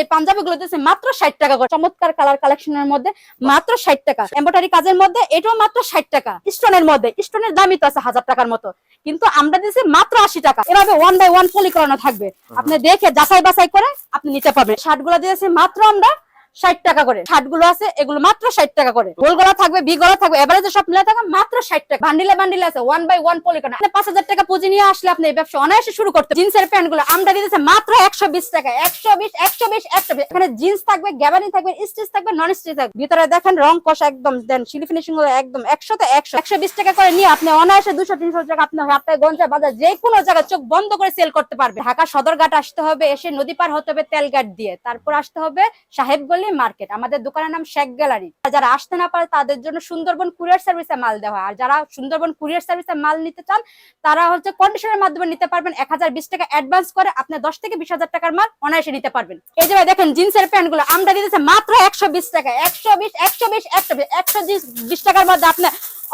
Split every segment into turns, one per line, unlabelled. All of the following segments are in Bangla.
এই পাঞ্জাবি গুলো মাত্র ষাট টাকা করে। চমৎকার কালার কালেকশনের মধ্যে মাত্র ষাট টাকা। এম্বয়ডারি কাজের মধ্যে এটাও মাত্র ষাট টাকা। স্টোনের মধ্যে, স্টোনের দামই তো আছে হাজার টাকার মতো। কিন্তু আমরা দিচ্ছি মাত্র আশি টাকা। এভাবে ওয়ান বাই ওয়ান পলি করানো থাকবে। আপনি দেখে যাচাই বাছাই করে আপনি নিতে পারবেন। শার্টগুলো দিয়েছি মাত্র আমরা ষাট টাকা করে। শার্টগুলো আছে, এগুলো মাত্র ষাট টাকা করে। গোল গলা থাকবে বি গলা থাকবে এবারে সব মিলে থাকবে মাত্র ষাট টাকা। বান্ডিলে বান্ডিলে আছে ওয়ান বাই ওয়ান পলি করা আপনি পাঁচ হাজার টাকা পুঁজি নিয়ে আসলে আপনি এই ব্যবসা অনায়াসে শুরু করতে জিন্সের প্যান্টগুলো আমরা দিতেছে মাত্র একশো বিশ টাকা। একশো বিশ একশো বিশ একশো বিশ। এখানে জিন্স থাকবে, গ্যাবানি থাকবে, স্টিচ থাকবে নন স্টিচ থাকবে। ভিতরে দেখেন রং কষ একদম, দেন সিলি ফিনিশিংগুলো একদম একশোতে একশো। একশো বিশ টাকা করে নিয়ে আপনি অনায়াসে দুশো, তিনশো টাকা আপনি হাতে গঞ্জা বাজার, যে কোনো জায়গায় চোখ বন্ধ করে সেল করতে পারবে ঢাকা সদরঘাট আসতে হবে, এসে নদী পার হতে হবে তেলঘাট দিয়ে। তারপর আসতে হবে সাহেবগঞ্জ মার্কেট আমাদের দোকানের নাম শেখ গ্যালারি যারা আসতে না পারে, তাদের জন্য সুন্দরবন কুরিয়ার সার্ভিসে মাল দেওয়া আর যারা সুন্দরবন কুরিয়ার সার্ভিসে মাল নিতে চান, তারা হচ্ছে কন্ডিশনের মাধ্যমে নিতে পারবেন। এক হাজার বিশ টাকা অ্যাডভান্স করে আপনি দশ থেকে বিশ হাজার টাকার মাল অনায়াসে নিতে পারবেন। এই যে দেখেন জিন্সের প্যান্টগুলো আমরা দিতেছে মাত্র একশো বিশ টাকা। একশো বিশ একশো বিশ একশো বিশ একশো বিশ টাকার মধ্যে আপনি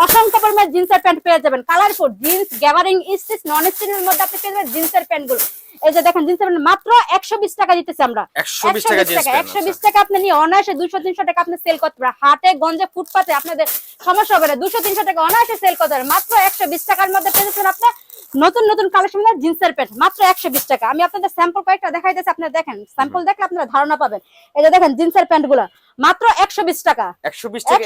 অসংখ্য পরিমাণ জিন্সের প্যান্ট পেয়ে যাবেন। কালারফুল জিন্স গ্যাবারিং স্টিচ নন স্টিচের মধ্যে আপনি পেয়ে যাবেন জিন্সের প্যান্টগুলো এই যে দেখেন জিন্সের মাত্র একশো বিশ টাকা দিতেছে আমরা।
একশো বিশ টাকা
একশো বিশ টাকা আপনি নিয়ে অনায়াসে দুশো তিনশো টাকা আপনি সেল করতে পারেন। হাটে গঞ্জে ফুটপাতে আপনাদের সমস্যা হবে না। দুশো তিনশো টাকা অনায়াসে সেল করতে পারেন। মাত্র একশো বিশ টাকার মধ্যে পেয়েছেন আপনার নতুন নতুন কালেকশন জিন্সের প্যান্ট। মাত্র একশো বিশ টাকা। আমি আপনাদের স্যাম্পল কয়েকটা দেখাইতেছি। আপনারা দেখেন স্যাম্পল দেখলে আপনারা ধারণা পাবেন। এই যে দেখেন জিন্সের প্যান্টগুলো মাত্র একশো বিশ টাকা।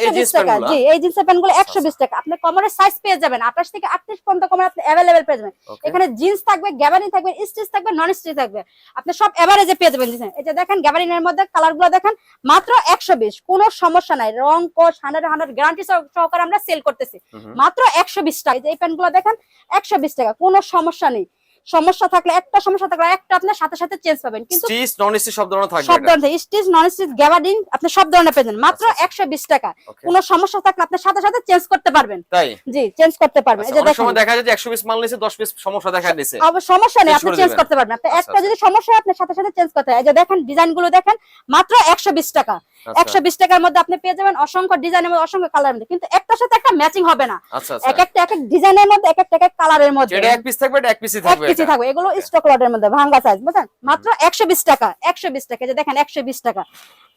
এই জিন্স প্যান্ট
জি এই জিন্সের প্যান্টগুলো একশো বিশ টাকা। আপনি কমরের সাইজ পেয়ে যাবেন। আঠাশ থেকে আটত্রিশ পর্যন্ত কমর আপনি পেয়ে যাবেন। এখানে জিন্স থাকবে থাকবে স্টিচ থাকবে নন স্টিচ থাকবে। আপনি সব এভারেজে পেয়ে যাবেন জিন্স এই দেখেন গ্যাবারিনের মধ্যে কালারগুলো দেখেন মাত্র একশো বিশ। কোনো সমস্যা নাই। রং কোষ হান্ড্রেড হান্ড্রেড গ্যারান্টি সহকারে আমরা সেল করতেছি। মাত্র একশো বিশ টাকা। এই যে প্যান্টগুলো দেখেন একশো বিশ টাকা। কোনো সমস্যা নেই। সমস্যা থাকলে একটা সমস্যা থাকলে একটা আপনার সাথে সাথে চেঞ্জ পাবেন। কিন্তু
স্টিচ নন স্টিচ সব ধরনের থাকবে
সব ধরনের স্টিচ নন স্টিচ আপনি সব ধরনের পেয়ে যাবেন। মাত্র
আচ্ছা, আচ্ছা।
একশো বিশ টাকা. কোনো সমস্যা থাকলে আপনি সাথে সাথে চেঞ্জ করতে পারবেন।
তাই?
জি চেঞ্জ করতে পারবেন। এই
আচ্ছা,
যে
অনেক
দেখেন।
সময় দেখা যায় যে একশো পিস মাল নিয়েছে দশ পিস সমস্যা দেখা দিছে।
আবার সমস্যা নেই আপনি চেঞ্জ করতে পারবেন। আপনি
আচ্ছা,
একটা যদি সমস্যা হয় আপনি সাথে সাথে চেঞ্জ করতে এই যে দেখেন ডিজাইনগুলো দেখেন মাত্র একশো বিশ টাকা।
আচ্ছা,
একশো বিশ টাকার মধ্যে আপনি পেয়ে যাবেন অসংখ্য ডিজাইনের মধ্যে অসংখ্য কালারের মধ্যে। কিন্তু একটার সাথে একটা ম্যাচিং হবে না।
আচ্ছা আচ্ছা।
এক একটা এক এক ডিজাইনের মধ্যে এক একটা এক এক কালারের মধ্যে।
যেটা এক পিস থাকবে এটা এক পিসই থাকবে।
পিসি থাকবে এগুলো স্টক লটের মধ্যে ভাঙ্গা সাইজ বুঝছেন মাত্র একশো বিশ টাকা একশো বিশ টাকা যে দেখেন একশো বিশ টাকা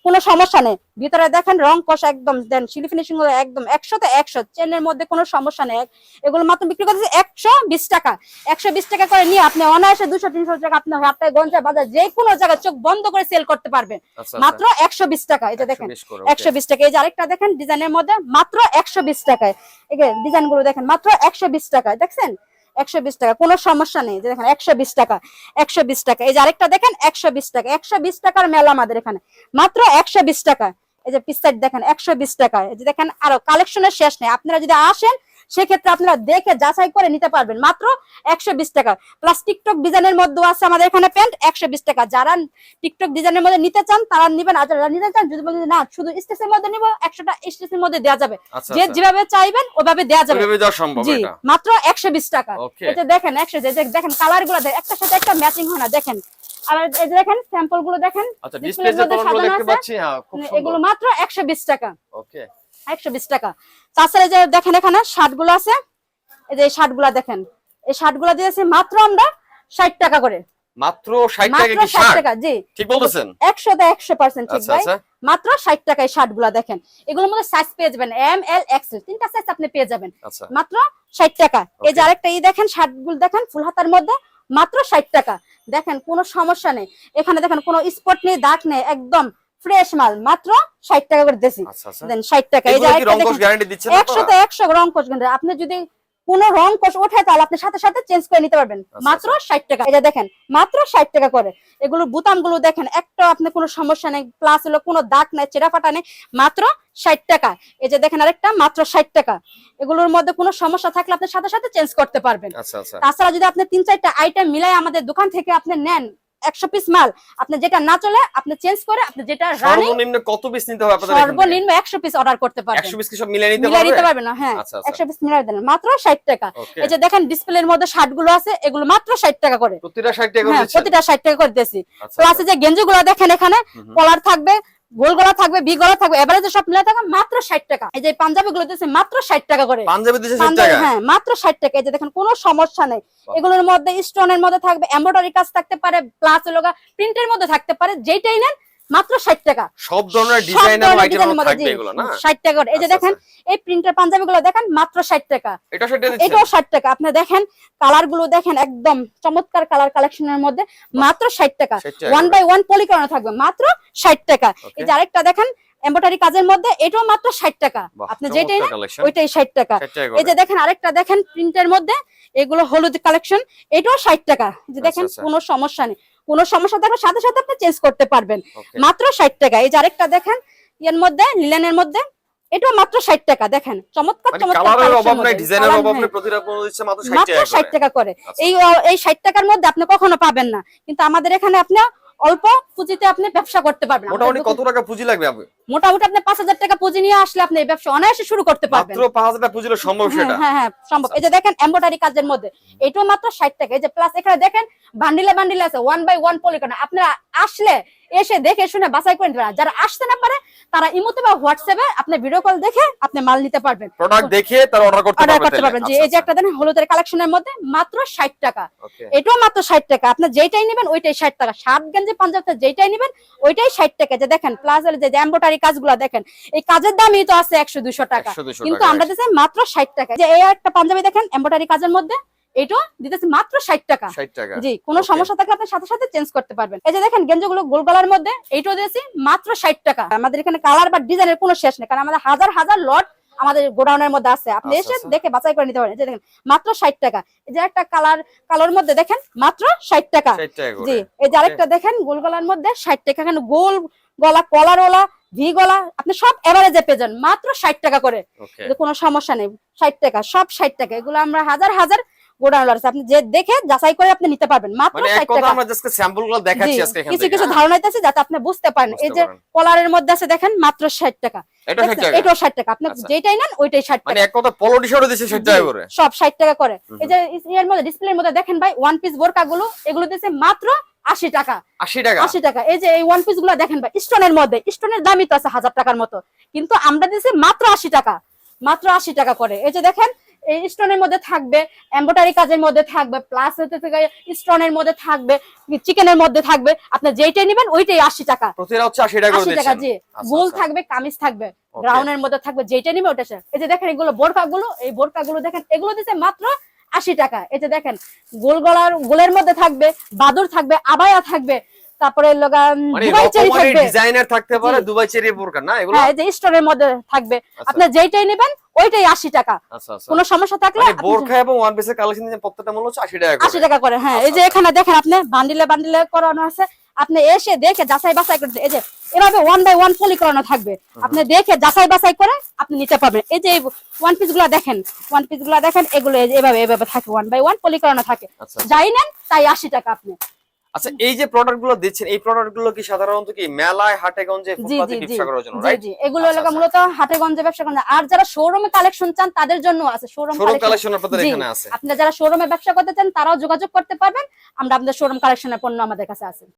কোনো সমস্যা নেই ভিতরে দেখেন রং কষ একদম দেন সিলি ফিনিশিং একদম একশোতে একশো চেনের মধ্যে কোনো সমস্যা নেই এগুলো মাত্র বিক্রি করতেছে একশো বিশ টাকা একশো বিশ টাকা করে নিয়ে আপনি অনায়াসে দুশো তিনশো টাকা আপনি হাতে গঞ্জা বাজার যে কোনো জায়গায় চোখ বন্ধ করে সেল করতে পারবেন
আচ্ছা,
মাত্র একশো বিশ টাকা এটা দেখেন একশো বিশ টাকা এই যে আরেকটা দেখেন ডিজাইনের মধ্যে মাত্র একশো বিশ টাকায় এই ডিজাইনগুলো দেখেন মাত্র একশো বিশ টাকায় দেখছেন একশো বিশ টাকা, কোনো সমস্যা নেই। যে দেখেন, একশো বিশ টাকা, একশো বিশ টাকা। এই যে আরেকটা দেখেন, একশো বিশ টাকা, একশো বিশ টাকার মেলা আমাদের এখানে। মাত্র একশো বিশ টাকা। এই যে পিস দেখেন, একশো বিশ টাকা। এই যে দেখেন, আরও কালেকশনের শেষ নেই। আপনারা যদি আসেন সেক্ষেত্রে আপনারা দেখে যাচাই করে নিতে পারবেন। মাত্র একশো বিশ টাকা। প্লাস টিকটক ডিজাইনের মধ্যে আছে আমাদের এখানে প্যান্ট একশো বিশ টাকা। যারা টিকটক ডিজাইনের মধ্যে নিতে চান তারা নিবেন। আর যারা নিতে চান যদি বলেন না শুধু স্টেসের মধ্যে নিবো একশোটা স্টেসের মধ্যে দেওয়া যাবে।
আচ্ছা,
যে
আচ্ছা।
যেভাবে চাইবেন ওভাবে দেওয়া যাবে জি মাত্র একশো বিশ টাকা। এটা দেখেন একশো দেখেন কালারগুলো একটার সাথে একটা ম্যাচিং হয় না দেখেন। আর এই যে দেখেন স্যাম্পলগুলো দেখেন
আচ্ছা ডিসপ্লে
সাজানো আছে।
হ্যাঁ
এগুলো মাত্র একশো বিশ টাকা।
ওকে
একশো বিশ টাকা। তাছাড়া এই যে দেখেন এখানে শার্টগুলো আছে। এই যে শার্টগুলা দেখেন এই শার্টগুলা দিয়েছি মাত্র আমরা ষাট টাকা করে।
মাত্র 60 টাকা কি
ষাট টাকা জি।
ঠিক বলতেছেন।
একশো তে একশো পার্সেন্ট ঠিক
আচ্ছা
ভাই।
আচ্ছা।
মাত্র ষাট টাকায় শার্টগুলা দেখেন। এগুলোর মধ্যে সাইজ পেয়ে যাবেন এম এল এক্সেল তিনটা সাইজ আপনি পেয়ে যাবেন।
আচ্ছা।
মাত্র ষাট টাকা। এই যে আরেকটা ই দেখেন শার্টগুলো দেখেন ফুল হাতার মধ্যে মাত্র ষাট টাকা। দেখেন কোনো সমস্যা নেই। এখানে দেখেন কোনো স্পট নেই দাগ নেই একদম ফ্রেশ মাল মাত্র ষাট টাকা করে দিয়েছি
আচ্ছা আচ্ছা।
দেন ষাট টাকা এই যে
গ্যারান্টি
একশোতে একশো রং কোচ আপনি যদি কোনো রং কোষ ওঠে তাহলে আপনি সাথে সাথে চেঞ্জ করে নিতে পারবেন।
আচ্ছা,
মাত্র ষাট টাকা। এটা দেখেন মাত্র ষাট টাকা করে। এগুলো বুতামগুলো দেখেন একটা আপনি কোনো সমস্যা নেই প্লাস হলো কোনো দাগ নাই চেরা ফাটা নেই মাত্র ষাট টাকা। এই যে দেখেন আরেকটা মাত্র ষাট টাকা। এগুলোর মধ্যে কোনো সমস্যা থাকলে আপনি সাথে সাথে চেঞ্জ করতে পারবেন। তাছাড়া যদি আপনি তিন চারটা আইটেম মিলাই আমাদের দোকান থেকে আপনি নেন একশো পিস মাল। আপনি যেটা না চলে আপনি চেঞ্জ করে আপনি যেটা
সর্বনিম্ন কত পিস নিতে হবে আপনাদের
সর্বনিম্ন একশো পিস অর্ডার করতে পারবেন।
100 পিস কি সব নিতে
মিলাই নিতে
পারবে
পারবেন না হ্যাঁ।
আচ্ছা, আচ্ছা।
একশো পিস দেন। মাত্র ষাট টাকা। এই যে দেখেন ডিসপ্লের মধ্যে শার্টগুলো আছে এগুলো মাত্র ষাট টাকা করে।
প্রতিটা 60 টাকা
হ্যাঁ প্রতিটা ষাট টাকা করে দিয়েছি।
আচ্ছা
প্লাস যে গেঞ্জি গুলো দেখেন এখানে। কলার থাকবে গোল গলা থাকবে বি গলা থাকবে এভারেজে সব মিলে থাকবে মাত্র ষাট টাকা। এই যে পাঞ্জাবি গুলো দিয়েছে মাত্র ষাট টাকা করে।
পাঞ্জাবি দিচ্ছে 60 টাকা?
হ্যাঁ মাত্র ষাট টাকা। এই যে দেখেন কোনো সমস্যা নেই। এগুলোর মধ্যে স্টোনের মধ্যে থাকবে এমব্রয়ডারি কাজ থাকতে পারে প্লাস লোগা প্রিন্টের মধ্যে থাকতে পারে যেটাই নেন মাত্র ষাট টাকা।
সব ধরনের
সব
ডিজাইন এবং
ধরনের
আইটেম থাকবে এগুলো না?
ষাট টাকা এই যে
আচ্ছা,
দেখেন এই প্রিন্টের পাঞ্জাবি গুলো দেখেন মাত্র ষাট টাকা।
এটা
এটাও ষাট টাকা। আপনি দেখেন কালারগুলো দেখেন একদম চমৎকার কালার কালেকশনের মধ্যে মাত্র ষাট টাকা।
60 টাকা
ওয়ান বাই ওয়ান পলি করানো থাকবে মাত্র ষাট টাকা। এই যে আরেকটা দেখেন এম্বোটারি কাজের মধ্যে এটাও মাত্র ষাট টাকা। আপনি যেটাই নেন ওইটাই ষাট টাকা।
60 টাকা
এই যে দেখেন আরেকটা দেখেন প্রিন্টের মধ্যে এগুলো হলুদ কালেকশন এটাও ষাট টাকা। যে দেখেন
আচ্ছা।
কোনো সমস্যা নেই। কোনো সমস্যা থাকলে সাথে সাথে আপনি চেঞ্জ করতে পারবেন। মাত্র ষাট টাকা। এই যে আরেকটা দেখেন এর মধ্যে লিলেনের মধ্যে এটা মাত্র ষাট টাকা। দেখেন চমৎকার
মানে
চমৎকার
অভাব নাই ডিজাইনের অভাব। প্রতিটা দিচ্ছে মাত্র 60 টাকা
ষাট
করে।
টাকা করে।
আচ্ছা।
এই এই ষাট টাকার মধ্যে আপনি কখনো পাবেন না। কিন্তু আমাদের এখানে আপনি অল্প পুঁজিতে আপনি ব্যবসা করতে পারবেন
মোটামুটি কত টাকা পুঁজি লাগবে আপনি
মোটামুটি আপনি পাঁচ হাজার টাকা পুঁজি নিয়ে আসলে আপনি এই ব্যবসা অনায়াসে শুরু করতে পারবেন।
মাত্র 5000 টাকা পুঁজিলে সম্ভব
হ্যাঁ
সেটা?
হ্যাঁ হ্যাঁ সম্ভব। এই যে দেখেন এমব্রয়ডারি কাজের মধ্যে এটাও মাত্র ষাট টাকা। এই যে প্লাস এখানে দেখেন বান্ডিলে বান্ডিলে আছে ওয়ান বাই ওয়ান পলিকন আপনারা আসলে এসে দেখে শুনে বাছাই করে নিতে পারেন যারা আসতে না পারে তারা ইমোতে বা হোয়াটসঅ্যাপে আপনি ভিডিও কল দেখে আপনি মাল নিতে পারবেন।
প্রোডাক্ট দেখে তার অর্ডার করতে
অর্ডার করতে পারবেন। যে এই যে একটা দেন হলুদের কালেকশনের মধ্যে মাত্র ষাট টাকা। এটাও মাত্র ষাট টাকা। আপনি যেটাই নেবেন ওইটাই ষাট টাকা। সাত গেঞ্জি পাঞ্জাবতে যেটাই নেবেন ওইটাই ষাট টাকা। যে দেখেন প্লাস যে এম্বোটারি কাজগুলো দেখেন এই কাজের দামই তো আছে একশো দুশো টাকা। কিন্তু আমরা দিচ্ছি মাত্র ষাট টাকা। যে এই একটা পাঞ্জাবি দেখেন এম্বোটারি কাজের মধ্যে এটাও দিতেছি মাত্র ষাট টাকা।
টাকা।
জি কোনো সমস্যা থাকলে আপনি সাথে সাথে চেঞ্জ করতে পারবেন। এই যে দেখেন গেঞ্জিগুলো গোল গলার মধ্যে এইটাও দিয়েছি মাত্র ষাট টাকা। আমাদের এখানে কালার বা ডিজাইনের কোনো শেষ নেই কারণ আমাদের হাজার হাজার লট আমাদের গোডাউনের মধ্যে আছে। আপনি
আচ্ছা,
এসে
আচ্ছা।
দেখে বাছাই করে নিতে পারেন। যে দেখেন মাত্র ষাট টাকা। এই যে একটা কালার কালোর মধ্যে দেখেন মাত্র ষাট টাকা।
60 টাকা করে।
জি এই যে আরেকটা দেখেন গোল গলার মধ্যে ষাট টাকা। এখানে গোল গলা কলার ওলা ভি গলা আপনি সব এভারেজে পেয়ে যান মাত্র ষাট টাকা করে। কোনো সমস্যা নেই ষাট টাকা সব ষাট টাকা। এগুলো আমরা হাজার হাজার গোডাউন আছে আপনি যে দেখে যাচাই করে আপনি নিতে পারবেন। মাত্র
মানে
টাকা।
আমরা জাস্ট স্যাম্পলগুলো দেখাচ্ছি আজকে এখান
কিছু কিছু
হ্যাঁ?
ধারণা দিতেছি যাতে আপনি বুঝতে পারেন। এই যে কলারের মধ্যে আছে দেখেন মাত্র ষাট টাকা।
এটা 60 টাকা।
এটাও ষাট টাকা। আপনি
আচ্ছা।
যেটাই নেন ওইটাই ষাট
মানে এক কথা পলো টি-শার্টও দিচ্ছে 60 টাকা করে।
সব ষাট টাকা করে। এই যে এর মধ্যে ডিসপ্লের মধ্যে দেখেন ভাই ওয়ান পিস বোরকা গুলো এগুলো মাত্র আশি টাকা।
80 টাকা?
আশি টাকা। এই যে এই ওয়ান পিসগুলো দেখেন ভাই স্টোনের মধ্যে স্টোনের দামই তো আছে হাজার টাকার মতো। কিন্তু আমরা দিচ্ছি মাত্র আশি টাকা। মাত্র আশি টাকা করে। এই যে দেখেন স্টোনের মধ্যে থাকবে এম্বোটারি কাজের মধ্যে থাকবে প্লাস হতে স্টোনের মধ্যে থাকবে চিকেনের মধ্যে থাকবে আপনি যেইটাই নেবেন ওইটাই আশি টাকা
প্রতিটা হচ্ছে 80 টাকা করে
আশি টাকা জি
আচ্ছা,
গোল
আচ্ছা।
থাকবে কামিজ থাকবে. গ্রাউন্ডের মধ্যে থাকবে যেটা নিবে ওটা। এই যে দেখেন এগুলো বোরকা গুলো এই বোরকা গুলো দেখেন এগুলো দিচ্ছে মাত্র আশি টাকা এই যে দেখেন গোল গলার গোলের মধ্যে থাকবে বাদুর থাকবে আবায়া থাকবে তারপরে
মানে
দুবাই চেরি থাকবে।
ডিজাইনার থাকতে পারে দুবাই চেরি বোরকা না এগুলো?
হ্যাঁ যে স্টোরের মধ্যে থাকবে।
আচ্ছা।
আপনি যেইটাই নেবেন ওইটাই আশি টাকা।
আচ্ছা আচ্ছা।
কোনো সমস্যা থাকলে
মানে বোরখা এবং ওয়ান পিসের কালেকশন প্রত্যেকটা মূল্য হচ্ছে 80 টাকা করে।
টাকা করে হ্যাঁ। এই যে এখানে দেখেন আপনি বান্ডিলে বান্ডিলে করানো আছে। আপনি এসে দেখে যাচাই বাছাই করতে এই যে এভাবে ওয়ান বাই ওয়ান পলি করানো থাকবে। আপনি দেখে যাচাই বাছাই করে আপনি নিতে পারবেন। এই যে ওয়ান পিসগুলা দেখেন ওয়ান পিসগুলা দেখেন এগুলো এভাবে এভাবে থাকে ওয়ান বাই ওয়ান পলি করানো থাকে। যাই নেন তাই আশি টাকা আপনি।
আচ্ছা এই যে প্রোডাক্টগুলো দিচ্ছেন এই প্রোডাক্টগুলো কি সাধারণত কি মেলায়
হাটেগঞ্জে
ফুটপাতে
জি জি।
ব্যবসা করার জন্য রাইট
জি। এগুলো
আচ্ছা,
এলাকা
আচ্ছা।
মূলত হাটেগঞ্জে ব্যবসা করেন আর যারা শোরুমে কালেকশন চান তাদের জন্য আছে শোরুম
শোরুম কালেকশন আপনাদের এখানে আছে।
আপনি যারা শোরুমে ব্যবসা করতে চান তারাও যোগাযোগ করতে পারবেন। আমরা আপনাদের শোরুম কালেকশনের পণ্য আমাদের কাছে আছে।